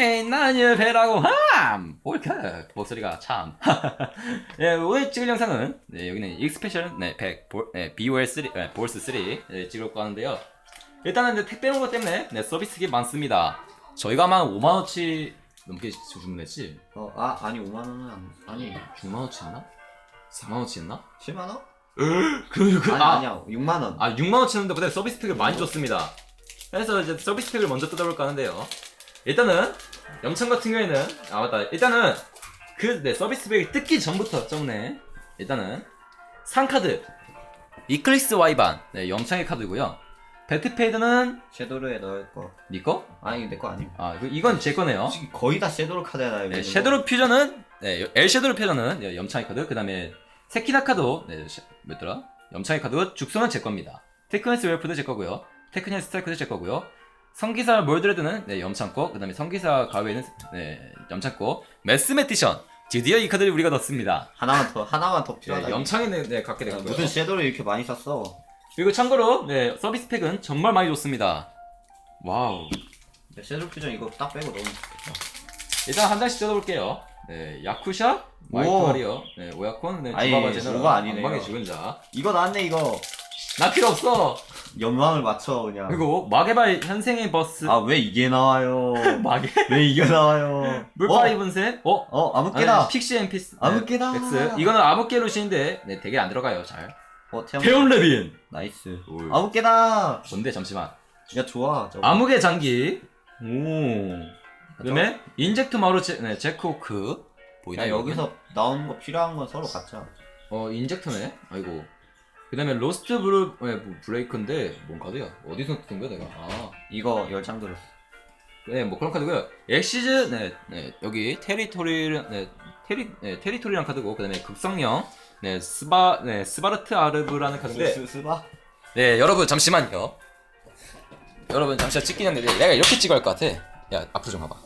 나는 배라고. 함! 볼크! 목소리가 참. 예, 오늘 찍을 영상은 네, 여기는 익스페셜 네, 100 볼, 네, BOL3 네, 볼스 3 네, 찍으려고 하는데요. 일단은 네, 택배 온 것 때문에 네, 서비스가 많습니다. 저희가 아마 5만 원치 넘게 주문했지? 어, 아, 아니 5만 원은 안, 아니. 6만 원치 했나? 4만 원치 했나? 7만 원? 그, 그, 아니 아, 아니야 6만 원. 아 6만 원치 했는데 그때 서비스 팩을 많이 줬습니다. 그래서 이제 서비스 팩을 먼저 뜯어볼까 하는데요 일단은 염창 같은 경우에는 아 맞다 일단은 그 네, 서비스 팩을 뜯기 전부터 전에 일단은 상카드 이클리스 와이반 네, 염창의 카드고요 배트페이드는 섀도르에 넣을 거. 니 거? 아니 내 거 아니. 아 그- 이건 제 거네요 지금 거의 다 섀도르 카드야 네, 섀도우 퓨전은 네, 엘 섀도우 퓨전은 네, 염창의 카드 그 다음에 세키나 카드 네, 샤- 뭐였더라? 염창의 카드 죽소는 제 겁니다 테크니스 웰프도 제 거고요 테크니스 스트라이크도 제 거고요 성기사 몰드레드는 네, 염창 거, 그 다음에 성기사 가웨는 네, 염창 거, 매스메티션 드디어 이 카드를 우리가 넣습니다. 하나만 더 하나만 더 네, 필요하다. 염창에 네, 갖게 야, 됐고요. 무슨 섀도르 이렇게 많이 샀어? 그리고 참고로 네, 서비스 팩은 정말 많이 줬습니다. 와우. 야, 섀도르 퓨전 이거 딱 빼고 넣으면 좋겠다. 일단 한 장씩 뜯어볼게요. 네, 야쿠샤, 와이트 오. 와리어, 네, 오야콘, 네, 아니, 주바바 제너럴, 오가 아니네요. 방의 죽은 자. 이거 나왔네 이거. 나 필요 없어. 연망을 맞춰 그냥. 그리고 마게바이 현생의 버스. 아 왜 이게 나와요? 마게. 왜 이게 나와요? 물파리 어, 분쇄. 어? 어 아무개다. 아니, 픽시 엠피스. 아무개다. X. 이거는 아무개 루시인데 네, 되게 안 들어가요, 잘. 어. 태온 레빈. 나이스. 올. 아무개다. 뭔데 잠시만. 야 좋아. 저거. 암흑의 장기. 오. 그다음에 인젝트 마루 제, 네, 제크호크. 보이나? 여기서 나오는 거 필요한 건 서로 갖자. 어 인젝트네. 아이고. 그다음에 로스트 브루 네, 뭐, 브레이크인데 뭔 카드야? 어디서 뜯은 거야 내가? 아. 이거 열 장 들었어. 네, 뭐 그런 카드고요. 엑시즈 네, 네 여기 테리토리 네 테리 네 테리토리란 카드고 그다음에 극성령 네 스바 네 스바르트 아르브라는 카드인데 스, 스바? 네 여러분 잠시만요. 여러분 잠시만 찍긴 했는데 내가 이렇게 찍어야 할 것 같아. 야 앞으로 좀 와봐.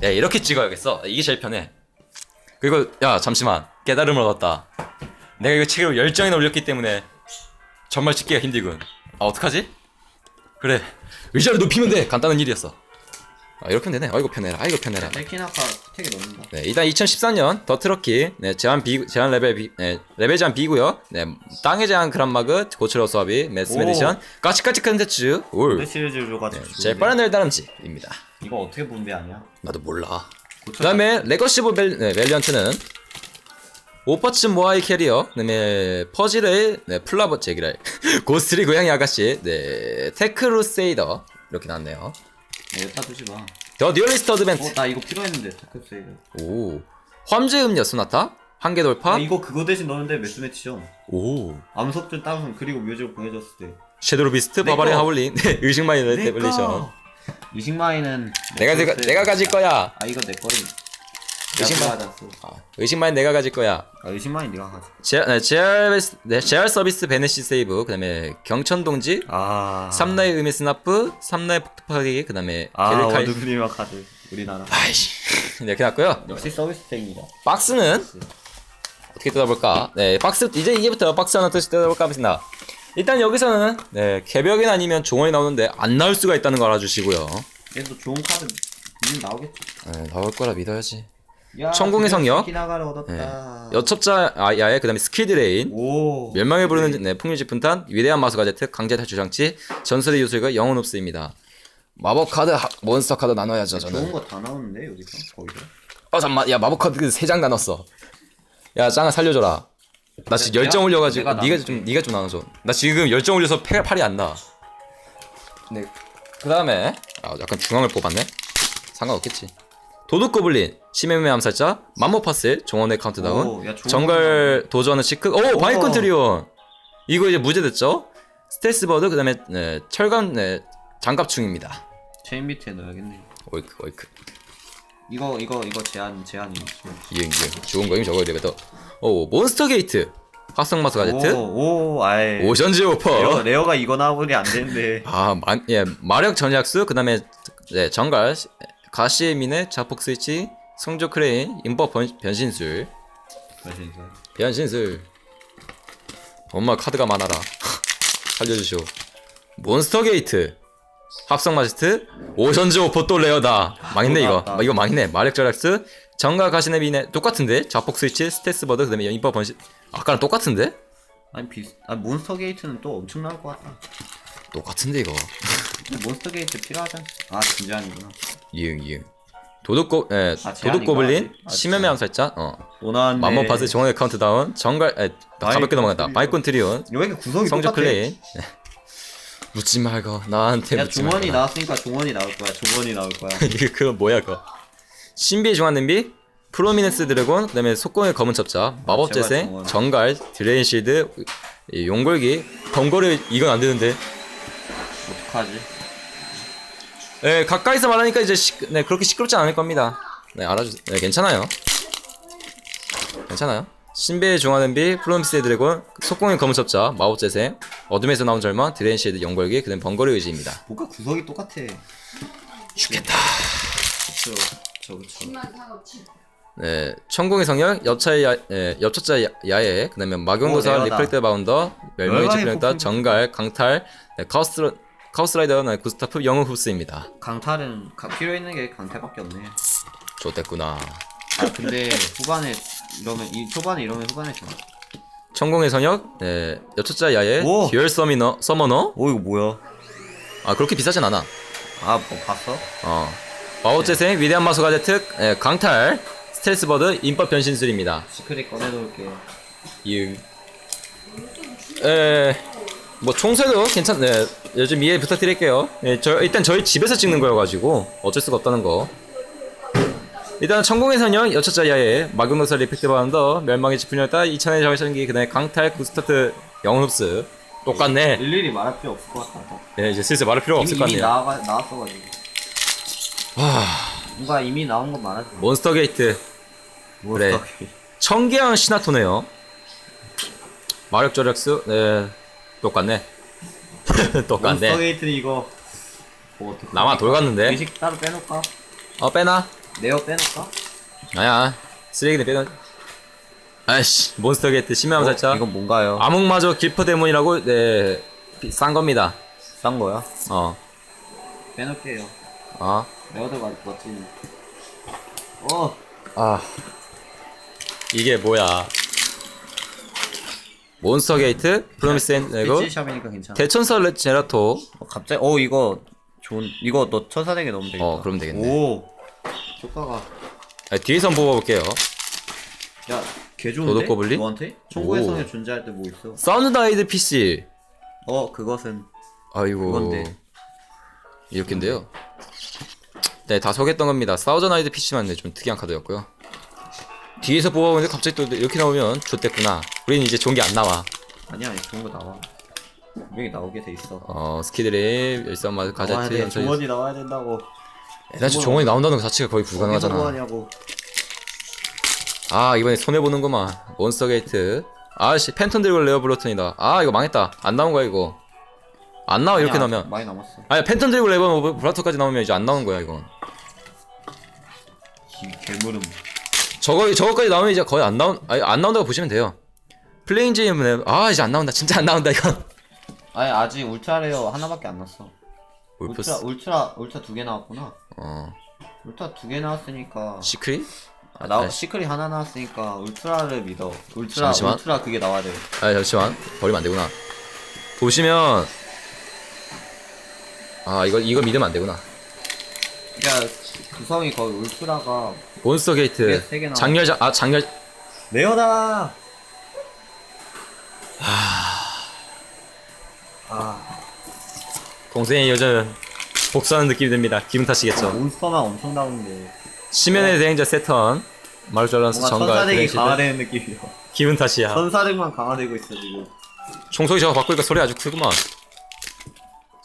네 이렇게 찍어야겠어. 이게 제일 편해. 그리고 야 잠시만 깨달음을 얻었다. 내가 이거 책으로 열정이나 올렸기 때문에 정말 찍기가 힘들군. 아 어떡하지? 그래 의자를 높이면 돼. 간단한 일이었어. 아 이렇게 되네. 아이고 편해라. 아이고 편해라. 셀키나카 택에 넣는다. 네, 일단 2014년 더 트럭키 네, 제한 비 제한 레벨 비 네, 레벨 제한 B고요. 네, 땅의 제한 그란마그 고철로 수압이 매스 오. 메디션 까치까치 컨텐츠 올. 내 시리즈 줘가지고. 네, 제일 빠른 날다람쥐입니다. 이거 어떻게 분배하냐? 나도 몰라. 고쳐- 그다음에 레거시 오브 벨, 네, 밸리언트는 오퍼츠 모아이 캐리어, 그다음에 퍼즐의 네, 플라버 제기랄, 고스트리 고양이 아가씨, 네, 테크루세이더 이렇게 나왔네요. 네, 다 두지 마. 더 듀얼리스트 어드벤트. 어, 나 이거 필요했는데, 테크세이드. 오, 화엄제 음료 소나타, 한계 돌파. 아, 이거 그거 대신 넣는데 매스 매치죠. 오, 암석줄 따서 그리고 묘지를 보내줬을 때. 섀도우 비스트, 거. 하울린, 네, 레벨레이션. 거. 이식마이는 내가 내가 내가 가질 거야. 아 이거 내 거리. 가졌어. 아, 의식마이 내가 가질 거야. 아 의식마이 네가 가져. 제알 네, 제알 네, 제알 서비스 베네시 세이브, 그다음에 경천 동지, 아. 삼라의 의미 스나프, 삼라의 폭파기, 그다음에 아. 워드플리마 카드. 우리나라. 아이씨, 네, 이렇게 났고요. 역시 서비스택입니다. 박스는 어떻게 뜯어볼까? 네, 박스 이제 이제부터 박스 하나 뜯- 뜯어볼까 하겠습니다. 일단 여기서는 네 개벽이 아니면 종원이 나오는데 안 나올 수가 있다는 걸 알아주시고요. 얘도 좋은 카드 이제 나오겠지. 네, 나올 거라 믿어야지. 야, 천공의 성역. 얻었다. 여첩자 아야의 그다음에 스키드레인, 오. 멸망을 부르는 네, 풍류지 분탄, 위대한 마수가 제트, 강제 탈출 장치, 전설의 요술가 영혼 옵스입니다. 마법 카드, 하- 몬스터 카드 나눠야죠 저는. 좋은 거 다 나오는데 여기서 거기서. 어 잠만, 야 마법 카드 세 장 나눴어. 야 짱아 살려줘라. 나 지금 내가- 열정 올려가지고 네가. 좀 네가 좀 나눠줘. 나 지금 열정 올려서 패, 팔이 안 나. 네. 그 다음에 아 약간 중앙을 뽑았네. 상관없겠지. 도둑 고블린, 심해의 암살자, 맘모파스, 종원의 카운트다운, 오, 야, 정글 도전의 시크, 오 오. 바이콘 트리온. 이거 이제 무제됐죠? 스텔스 버드 그 다음에 네, 철강 네, 장갑충입니다. 체인 밑에 넣어야겠네. 오이크 오이크. 이거 이거 이거 제한 제한이. 이응 이응 좋은 거임 저거 되겠다. 오 몬스터 게이트, 합성마스 가제트, 오, 오 아이. 오션즈 오퍼. 레어, 레어 가 이거 나오면 안 되는데. 아, 마, 예, 마력 전약수, 그 다음에, 네, 정갈, 가시에민의 자폭 스위치, 성조 크레인, 인버 번, 변신술, 변신술. 엄마 카드가 많아라. 살려주시오. 몬스터 게이트, 합성 마스트 오션즈 오퍼 또 레어다. 망했네 또 이거. 마- 이거 망했네. 마력 절약스 정가 가시네 비네 똑같은데? 자폭 스위치 스테스 버드 그다음에 인파 번시 아까랑 똑같은데? 아니 비슷 아 몬스터 게이트는 또 엄청 나올 것 같다. 똑같은데 이거 몬스터 게이트 필요하잖아 아 진짜 아니구나. 이응 이응. 도둑고 에 아, 도둑? 고블린? 아, 심연의 암살자? 어. 맘모 파스 정원의 카운트다운. 정갈 에 가볍게 넘어간다. 바이콘 트리온. 왜 이렇게 구성이 성적 똑같아? 클레인. 네. 묻지 말고 나한테 야 묻지 종원이 나왔으니까 종원이 나올 거야. 종원이 나올 거야. 이거 그건 뭐야 그거? 신비의 중앙 냄비? 프로미넨스 드래곤 그다음에 속공의 검은 첩자 마법 제발 재생. 정갈 드레인 실드 이 용골기 번거리 이건 안 되는데 어떡하지. 네 가까이서 말하니까 이제 시, 네 그렇게 시끄럽지 않을 겁니다. 네 알아주 네 괜찮아요. 괜찮아요. 신비의 중앙 냄비 프로미넨스 드래곤 속공의 검은 첩자 마법 재생 어둠에서 나온 절망 드레인 실드 용골기 그다음 번거리 의지입니다. 뭔가 구성이 똑같아. 죽겠다. 그쵸. 그쵸 네, 천공의 성역, 엽차의 야, 예, 엽차자 야- 야해, 그다음에 오, 마경도사, 레어다. 리플렉트 바운더, 멸망의 폭풍. 정갈, 강탈, 네, 카우스 카우스라이더, 네, 구스타프, 영웅 흡스입니다. 강탈은 가, 필요 있는 게 강탈밖에 없네 좋댔구나. 아 근데 후반에 이러면 이 초반에 이러면 후반에 좀 천공의 성역, 네, 야해, 오! 듀얼 서미너, 서머너. 오 이거 뭐야 아 그렇게 비싸진 않아. 아뭐 봤어? 어, 마법 재생, 위대한 마소 가제특, 예, 강탈, 스텔스 버드, 인법 변신술입니다. 시크릿 꺼내놓을게 이응. 에, 뭐 총세도 괜찮, 네, 요즘 이해 부탁드릴게요. 네, 저 일단 저희 집에서 찍는 거여가지고 어쩔 수가 없다는 거. 일단 천공의 선영 여차자 야의 마그노사 리펙트 바운더 멸망의 지푸렸다 2000의 정신기 그다음에 강탈 구스타트 영흡스 똑같네. 일일이 말할 필요 없을 것 같아 네, 이제 슬슬 말할 필요가 이미, 없을 것 이미 같네요. 나와, 나왔어가지고 뭔가 이미 나온 건 많아서 몬스터 게이트 그래. 청계양 시나토네요. 마력 저력수 네 똑같네. 똑같네. 몬스터 게이트는 이거 뭐 어떡해 나만 돌갔는데. 의식 따로 빼놓을까? 어 빼나? 네오 빼놓을까? 아야 쓰레기는 빼놔. 아이씨 몬스터 게이트 심해함 살짝. 어, 이건 뭔가요? 암흑마저 길퍼 데몬이라고 네싼 겁니다. 싼 거야? 어. 빼놓을게요 어. 맞, 멋진 어 아. 이게 뭐야? 몬스터 게이트 프로미스 앤 그리고 피치샵이니까 괜찮아 대천사 레- 제라토 어, 갑자기 어 이거 좋은 이거 너 천사대게 넣으면 되겠다 어, 그럼 되겠네. 오 효과가 아, 뒤에서 한번 뽑아볼게요. 야 개 좋은데? 도둑 고블린? 너한테? 오. 성에 존재할 때 뭐 있어? 사운드다이드 PC. 어 그것은 아이고. 그건데. 이렇게인데요. 네, 다 소개했던 겁니다. 사우저나이드 PC만 네, 좀 특이한 카드였고요. 뒤에서 뽑아보는데 갑자기 또 이렇게 나오면 좋댔구나. 우리는 이제 좋은 게 안 나와. 아니야 좋은 거 나와 분명히 나오게 돼 있어 어, 스키드립, 나와야 가제트, 돼 연철. 종원이 나와야 된다고 사실 종원이 나온다는 것 자체가 거의 불가능하잖아. 아, 이번에 손해보는구만. 몬스터 게이트. 아씨, 팬톤 드래곤 레어 블러튼이다. 아, 이거 망했다. 안 나온 거야, 이거. 안 나와, 이렇게 아니야, 나오면. 많이 남았어 아니, 팬톤 드래곤 레어 블러튼까지 나오면 이제 안 나오는 거야, 이건. 기- 개물음 저거 저거까지 나오면 이제 거의 안 나온 아니 안 나온다고 보시면 돼요. 플레잉즈는 아 이제 안 나온다 진짜 안 나온다 이건. 아니 아직 울트라 레어 하나밖에 안 났어 울트라 울프스. 울트라 울트라 두 개 나왔구나 어 울트라 두 개 나왔으니까 시크릿? 아, 나 아, 시크릿 하나 나왔으니까 울트라를 믿어. 울트라 잠시만. 울트라 그게 나와야 돼. 아 잠시만 버리면 안 되구나. 보시면 아 이거 이거 믿으면 안 되구나. 야 구성이 거의 울트라가 몬스터 게이트 세 개 나와. 장렬 아 장렬 레어다. 아 동생의 여전 복수하는 느낌이 듭니다. 기분 탓이겠죠. 몬스터만 엄청 나오는데 심연의 대행자 세턴 뭔가 정갈 천사덱이 브레이시드 강화되는 느낌이야. 기분 탓이야. 천사덱만 강화되고 있어 지금. 총소리 저거 바꾸니까 소리 아주 크구만.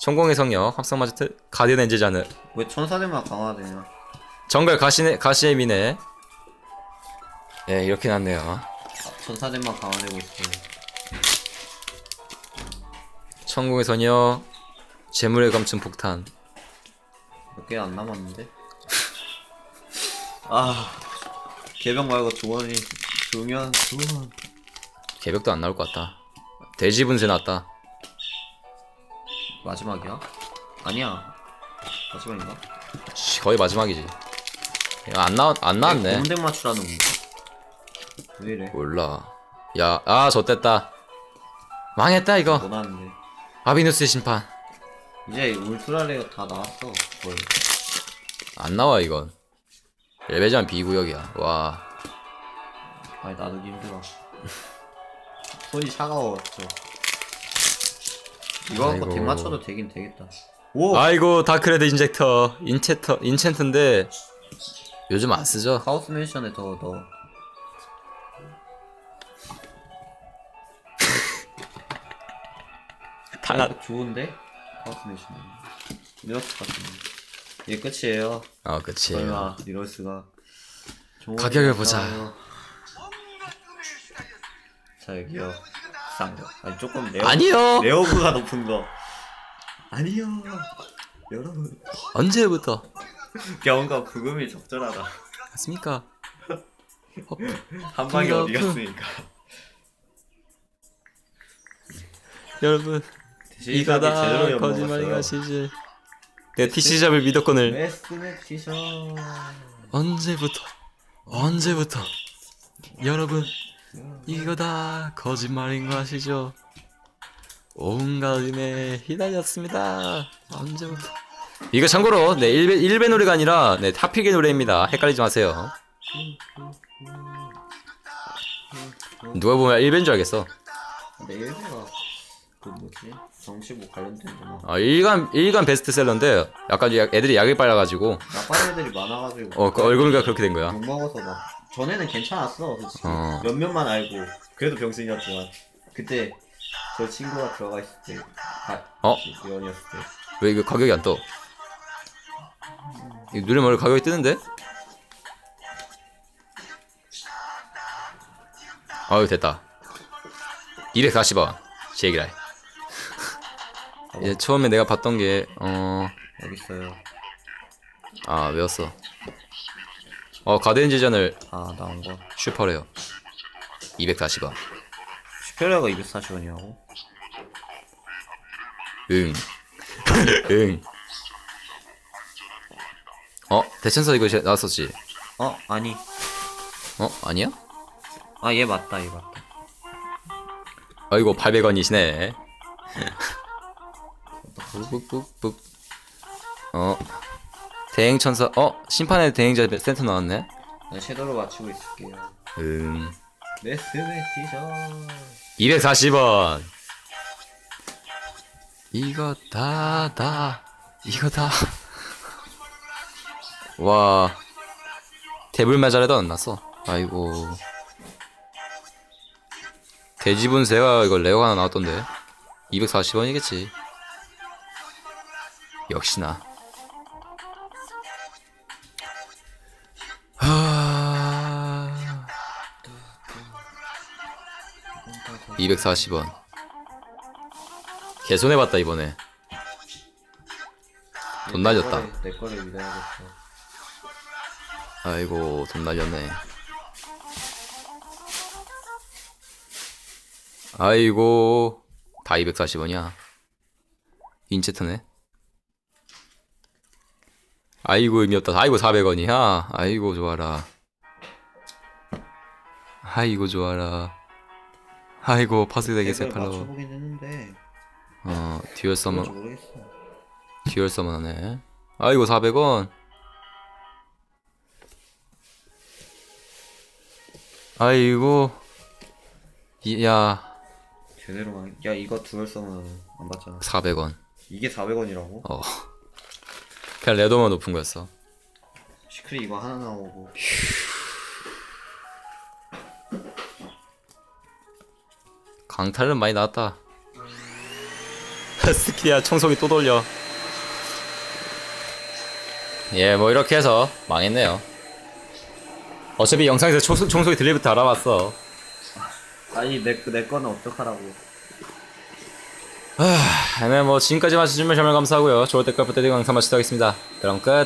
전공의 성역 합성 마제트 가디언 엔젤 자느 왜 천사덱만 강화되냐? 정갈 가시네 가시의 미네. 예 이렇게 났네요. 아, 천사덱만 강화되고 있어. 천공의 소녀 재물의 감춘 폭탄 몇 개 안 남았는데. 아 개병 말고 조원이 조면 조원. 개벽도 안 나올 것 같다 돼지 분쇄 났다 마지막이야? 아니야. 마지막인가? 씨, 거의 마지막이지. 야, 안 나안 안 나왔네. 공대 맞추라는 건가? 왜 이래? 몰라. 야, 아, 졌댔다. 망했다 이거. 뭐 나왔는데? 아비누스의 심판. 이제 울트라레어 다 나왔어. 거의. 안 나와 이건. 레벨전 비구역이야. 와. 아니 나도 힘들어. 손이 차가워졌어. 이거 갖고. 뒷 맞춰도 되긴 되겠다. 오! 아이고 다크레드 인젝터, 인체터, 인챈트인데 요즘 안 쓰죠. 카오스 맨션에 더 넣어. 어, 좋은데? 카오스 맨션. 이렇게 같은데. 이게 끝이에요. 어, 그치. 설마 이럴 수가. 가격을 거 보자. 자 여기요. 싼 거. 아니 조금 레어. 아니요. 레어브가 높은 거. 아니요. 여러분. 언제부터 경과 부금이 적절하다. 했습니까? 한 방에 어디. 갔으니까. 여러분 제대로 이거 다 거짓말인가. 시즈. 내 TC잡을 믿었거늘. 언제부터 언제부터 여러분 이거 다 거짓말인 거 아시죠? 온갖 음에 휘날렸습니다. 언제부터? 이거 참고로 네 일베 일베 노래가 아니라 네 타필게 노래입니다. 헷갈리지 마세요. 누가 보면 일베인 줄 알겠어. 근데 일베가 그 뭐지? 정치부 관련된 거나 아 일간 일간 베스트셀러인데 약간 약- 애들이 약을 빨아가지고 나빠른 애들이 많아가지고 어그 얼굴가 그렇게 된 거야. 못 먹어서 막 전에는 괜찮았어. 솔직히 어. 몇몇만 알고 그래도 병신이었지만 그때 저 친구가 들어가 있을 때 아, 어? 요원이었을 때. 왜 이거 가격이 안 떠? 이 누르면 원래 가격이 뜨는데? 아유 됐다. 240원. 제기라이. 이제 처음에 내가 봤던 게 어... 여기 있어요. 아 외웠어 어 가든지전을 아 나온 거 슈퍼레어 240원 슈페리어가 240원이라고? 응. 응. 어? 대천사 이거 나왔었지? 어? 아니 어? 아니야? 아 얘 맞다 얘 맞다 아이고 800원이시네. 뿍뿍뿍. 어. 대행천사. 어? 심판의 대행자 센터 나왔네. 난 섀도로 맞추고 있을게요 음. 웨스트맥티션 240원. 이거 다, 다. 이거 다. 와. 대불 맞아래도 안 났어. 아이고. 돼지 분쇄가 이거 레어 하나 나왔던데. 240원이겠지. 역시나. 240원. 개손해봤다 이번에. 돈 날렸다. 내 거를 믿어야겠어 아이고 돈 날렸네. 아이고 다 240원이야. 인체트네. 아이고 의미 없다. 아이고 400원이야. 아이고 좋아라. 아이고 좋아라. 아이고 파스되게 을 세팔로. 맞춰보긴 했는데 어 듀얼 모르겠어 듀얼 서먼하네. 아이고 400원. 아이고 이- 야 제대로 망. 야 이거 두얼 써면 안 받잖아. 400원. 이게 400원이라고? 어. 그냥 레더만 높은 거였어. 시크릿 이거 하나 나오고. 강탈은 많이 나왔다. 스키야 청소기 또 돌려. 예, 뭐 이렇게 해서 망했네요. 어차피 영상에서 청소, 청소기 들리부터 알아봤어. 아니 내 내 거는 어떡하라고. 네, 뭐 지금까지 마주주면 정말 감사하고요. 좋을 때까지 부탁드리고 영상 마치도록 하겠습니다. 그럼 끝. 어.